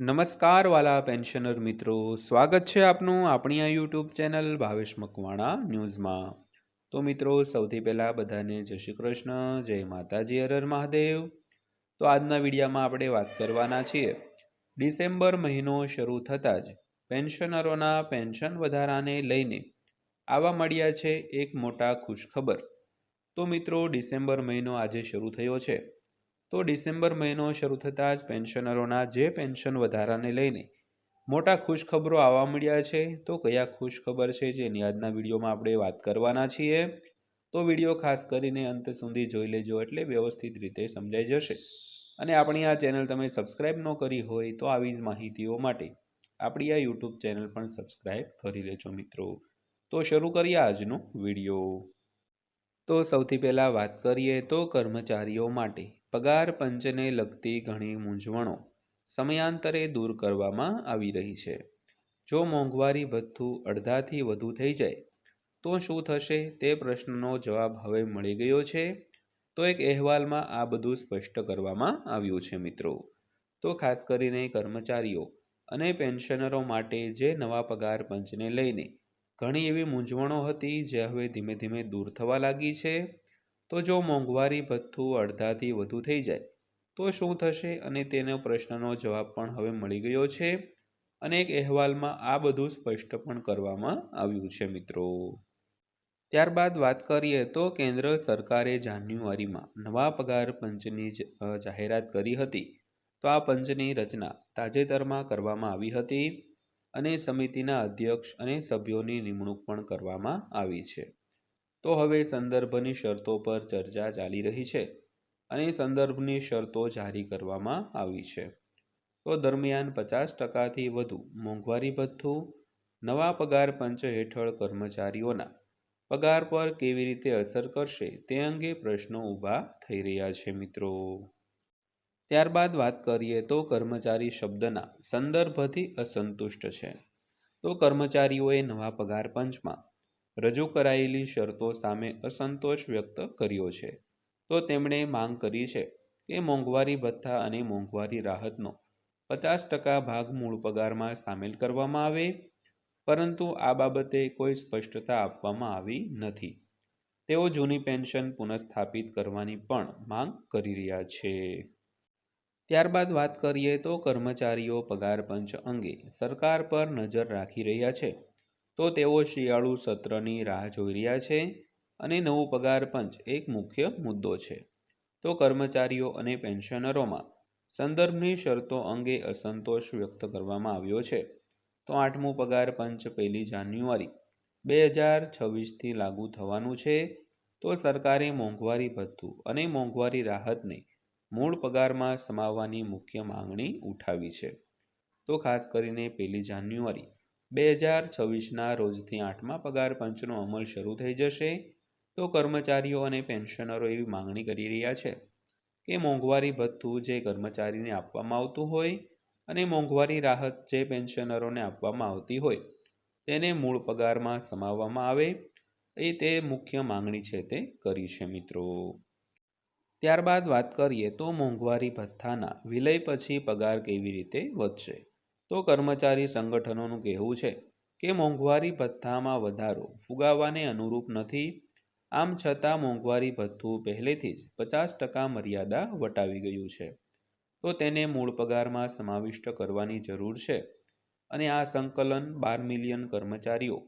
નમસ્કાર વાલા પેન્શનર મિત્રો. સ્વાગત છે આપનું આપણી આ યુટ્યુબ ચેનલ ભાવેશ મકવાણા ન્યૂઝમાં. તો મિત્રો, સૌથી પહેલાં બધાને જય શ્રી કૃષ્ણ, જય માતાજી હરર મહાદેવ. તો આજના વિડીયામાં આપણે વાત કરવાના છીએ. ડિસેમ્બર મહિનો શરૂ થતાં જ પેન્શનરોના પેન્શન વધારાને લઈને આવા મળ્યા છે એક મોટા ખુશખબર. તો મિત્રો, ડિસેમ્બર મહિનો આજે શરૂ થયો છે. તો ડિસેમ્બર મહિનો શરૂ થતાં જ પેન્શનરોના જે પેન્શન વધારાને લઈને મોટા ખુશખબરો આવવા મળ્યા છે, તો કયા ખુશખબર છે જેની આજના વિડીયોમાં આપણે વાત કરવાના છીએ, તો વીડિયો ખાસ કરીને અંત સુધી જોઈ લેજો એટલે વ્યવસ્થિત રીતે સમજાઈ જશે. અને આપણી આ ચેનલ તમે સબસ્ક્રાઈબ ન કરી હોય તો આવી જ માહિતીઓ માટે આપણી આ યુટ્યુબ ચેનલ પણ સબસ્ક્રાઈબ કરી લેજો મિત્રો. તો શરૂ કરીએ આજનો વીડિયો. તો સૌથી પહેલાં વાત કરીએ તો કર્મચારીઓ માટે. પગાર પંચને લગતી ઘણી મૂંઝવણો સમયાંતરે દૂર કરવામાં આવી રહી છે. જો મોંઘવારી ભથ્થું અડધાથી વધુ થઈ જાય, તો શું થશે તે પ્રશ્નનો જવાબ હવે મળી ગયો છે. તો એક અહેવાલમાં આ બધું સ્પષ્ટ કરવામાં આવ્યું છે મિત્રો. તો ખાસ કરીને કર્મચારીઓ અને પેન્શનરો માટે જે નવા પગાર પંચને લઈને ઘણી એવી મૂંઝવણો હતી, જે હવે ધીમે ધીમે દૂર થવા લાગી છે. તો જો મોંઘવારી ભથ્થું અડધાથી વધુ થઈ જાય, તો શું થશે? અને તેનો પ્રશ્નનો જવાબ પણ હવે મળી ગયો છે. અને એક અહેવાલમાં આ બધું સ્પષ્ટ પણ કરવામાં આવ્યું છે, મિત્રો. ત્યારબાદ વાત કરીએ તો કેન્દ્ર સરકારે જાન્યુઆરીમાં નવા પગાર પંચની જાહેરાત કરી હતી. તો આ પંચની રચના તાજેતરમાં કરવામાં આવી હતી અને સમિતિના અધ્યક્ષ અને સભ્યોની નિમણૂક પણ કરવામાં આવી છે. તો હવે સંદર્ભની શરતો પર ચર્ચા ચાલી રહી છે અને સંદર્ભની શરતો જારી કરવામાં આવી છે. તો દરમિયાન પચાસ ટકાથી વધુ મોંઘવારી ભથ્થું, નવા પગાર પંચ હેઠળ કર્મચારીઓના પગાર પર કેવી રીતે અસર કરશે તે અંગે પ્રશ્નો ઊભા થઈ રહ્યા છે મિત્રો. ત્યારબાદ વાત કરીએ તો કર્મચારી શબ્દના સંદર્ભથી અસંતુષ્ટ છે. તો કર્મચારીઓએ નવા પગાર પંચમાં રજૂ કરાયેલી શરતો સામે અસંતોષ વ્યક્ત કર્યો છે. તો તેમણે માંગ કરી છે કે મોંઘવારી ભથ્થા અને મોંઘવારી રાહતનો પચાસ ટકા ભાગ મૂળ પગારમાં સામેલ કરવામાં આવે, પરંતુ આ બાબતે કોઈ સ્પષ્ટતા આપવામાં આવી નથી. તેઓ જૂની પેન્શન પુનઃસ્થાપિત કરવાની પણ માંગ કરી રહ્યા છે. ત્યારબાદ વાત કરીએ તો કર્મચારીઓ પગાર પંચ અંગે સરકાર પર નજર રાખી રહ્યા છે. તો તેઓ શિયાળુ સત્રની રાહ જોઈ રહ્યા છે અને નવું પગાર પંચ એક મુખ્ય મુદ્દો છે. તો કર્મચારીઓ અને પેન્શનરોમાં સંદર્ભની શરતો અંગે અસંતોષ વ્યક્ત કરવામાં આવ્યો છે. તો આઠમું પગાર પંચ પહેલી જાન્યુઆરી બે હજાર છવ્વીસથી લાગુ થવાનું છે. તો સરકારે મોંઘવારી ભથ્થું અને મોંઘવારી રાહતને મૂળ પગારમાં સમાવવાની મુખ્ય માંગણી ઉઠાવી છે. તો ખાસ કરીને પહેલી જાન્યુઆરી બે હજાર છવ્વીસના રોજથી આઠમા પગાર પંચનો અમલ શરૂ થઈ જશે તો કર્મચારીઓ અને પેન્શનરો એવી માંગણી કરી રહ્યા છે કે મોંઘવારી ભથ્થું જે કર્મચારીને આપવામાં આવતું હોય અને મોંઘવારી રાહત જે પેન્શનરોને આપવામાં આવતી હોય તેને મૂળ પગારમાં સમાવવામાં આવે એ તે મુખ્ય માંગણી છે તે કરી છે મિત્રો. ત્યારબાદ વાત કરીએ તો મોંઘવારી ભથ્થાના વિલય પછી પગાર કેવી રીતે વધશે? તો કર્મચારી સંગઠનોનું કહેવું છે કે મોંઘવારી ભથ્થામાં વધારો ફુગાવાને અનુરૂપ નથી. આમ છતાં મોંઘવારી ભથ્થું પહેલેથી જ પચાસ ટકા મર્યાદા વટાવી ગયું છે. તો તેને મૂળ પગારમાં સમાવિષ્ટ કરવાની જરૂર છે. અને આ સંકલન બાર મિલિયન કર્મચારીઓ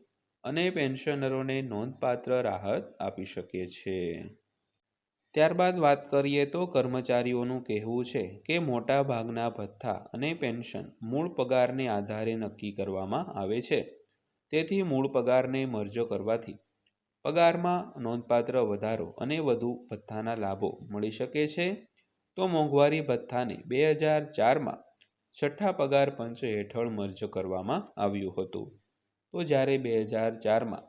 અને પેન્શનરોને નોંધપાત્ર રાહત આપી શકે છે. ત્યારબાદ વાત કરીએ તો કર્મચારીઓનું કહેવું છે કે મોટા ભાગના ભથ્થા અને પેન્શન મૂળ પગારને આધારે નક્કી કરવામાં આવે છે. તેથી મૂળ પગારને મર્જ કરવાથી પગારમાં નોંધપાત્ર વધારો અને વધુ ભથ્થાના લાભો મળી શકે છે. તો મોંઘવારી ભથ્થાને બે હજાર ચારમાં છઠ્ઠા પગાર પંચ હેઠળ મર્જ કરવામાં આવ્યું હતું. તો જ્યારે બે હજાર ચારમાં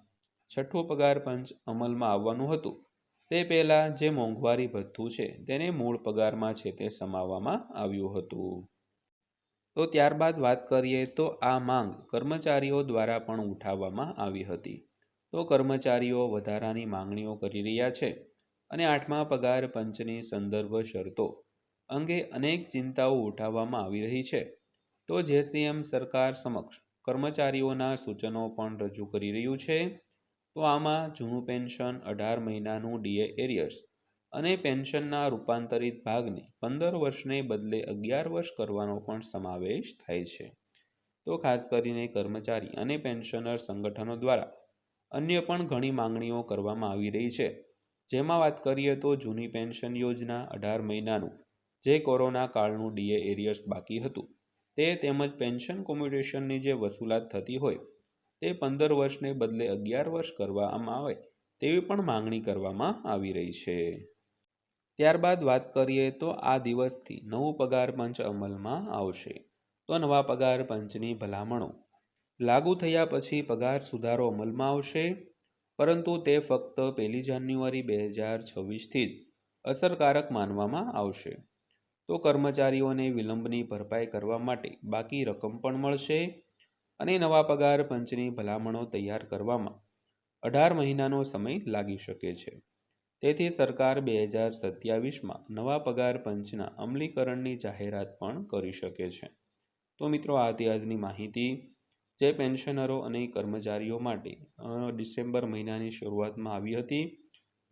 છઠ્ઠું પગાર પંચ અમલમાં આવવાનું હતું તે પહેલાં જે મોંઘવારી ભથ્થું છે તેને મૂળ પગારમાં છે તે સમાવવામાં આવ્યું હતું. તો ત્યારબાદ વાત કરીએ તો આ માંગ કર્મચારીઓ દ્વારા પણ ઉઠાવવામાં આવી હતી. તો કર્મચારીઓ વધારાની માંગણીઓ કરી રહ્યા છે અને આઠમા પગાર પંચની સંદર્ભ શરતો અંગે અનેક ચિંતાઓ ઉઠાવવામાં આવી રહી છે. તો જેસીએમ સરકાર સમક્ષ કર્મચારીઓના સૂચનો પણ રજૂ કરી રહ્યું છે. તો આમાં જૂનું પેન્શન, અઢાર મહિનાનું ડીએ એરિયર્સ અને પેન્શનના રૂપાંતરિત ભાગને પંદર વર્ષને બદલે અગિયાર વર્ષ કરવાનો પણ સમાવેશ થાય છે. તો ખાસ કરીને કર્મચારી અને પેન્શનર સંગઠનો દ્વારા અન્ય પણ ઘણી માંગણીઓ કરવામાં આવી રહી છે. જેમાં વાત કરીએ તો જૂની પેન્શન યોજના અઢાર મહિનાનું, જે કોરોના કાળનું ડીએ એરિયર્સ બાકી હતું, તે તેમજ પેન્શન કોમ્યુટેશનની જે વસૂલાત થતી હોય તે પંદર વર્ષને બદલે અગિયાર વર્ષ કરવામાં આવે તેવી પણ માંગણી કરવામાં આવી રહી છે. ત્યારબાદ વાત કરીએ તો આ દિવસથી નવું પગાર પંચ અમલમાં આવશે. તો નવા પગાર પંચની ભલામણો. લાગુ થયા પછી પગાર સુધારો અમલમાં આવશે, પરંતુ તે ફક્ત પહેલી જાન્યુઆરી બે હજાર છવ્વીસથી જ અસરકારક માનવામાં આવશે. તો કર્મચારીઓને વિલંબની ભરપાઈ કરવા માટે બાકી રકમ પણ મળશે. અને નવા પગાર, પંચની ભલામણો તૈયાર કરવામાં અઢાર મહિનાનો સમય લાગી શકે છે. તેથી સરકાર બે હજાર સત્યાવીસમાં નવા પગાર, પંચના અમલીકરણની જાહેરાત પણ કરી શકે છે. તો મિત્રો, આ હતી આજની માહિતી. જે પેન્શનરો અને કર્મચારીઓ માટે ડિસેમ્બર મહિનાની શરૂઆતમાં આવી હતી.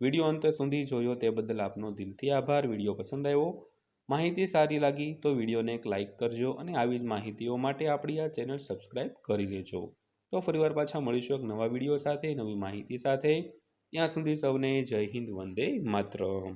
વીડિયો અંત સુધી જોયો તે બદલ આપનો દિલથી આભાર. વીડિયો પસંદ આવ્યો માહિતી સારી લાગી તો વિડીયોને એક લાઇક કરજો અને આવી જ માહિતીઓ માટે આપણી આ ચેનલ સબસ્ક્રાઈબ કરી લેજો. તો ફરીવાર પાછા મળીશું એક નવા વીડિયો સાથે, નવી માહિતી સાથે. ત્યાં સુધી સૌને જય હિન્દ, વંદે માતરમ.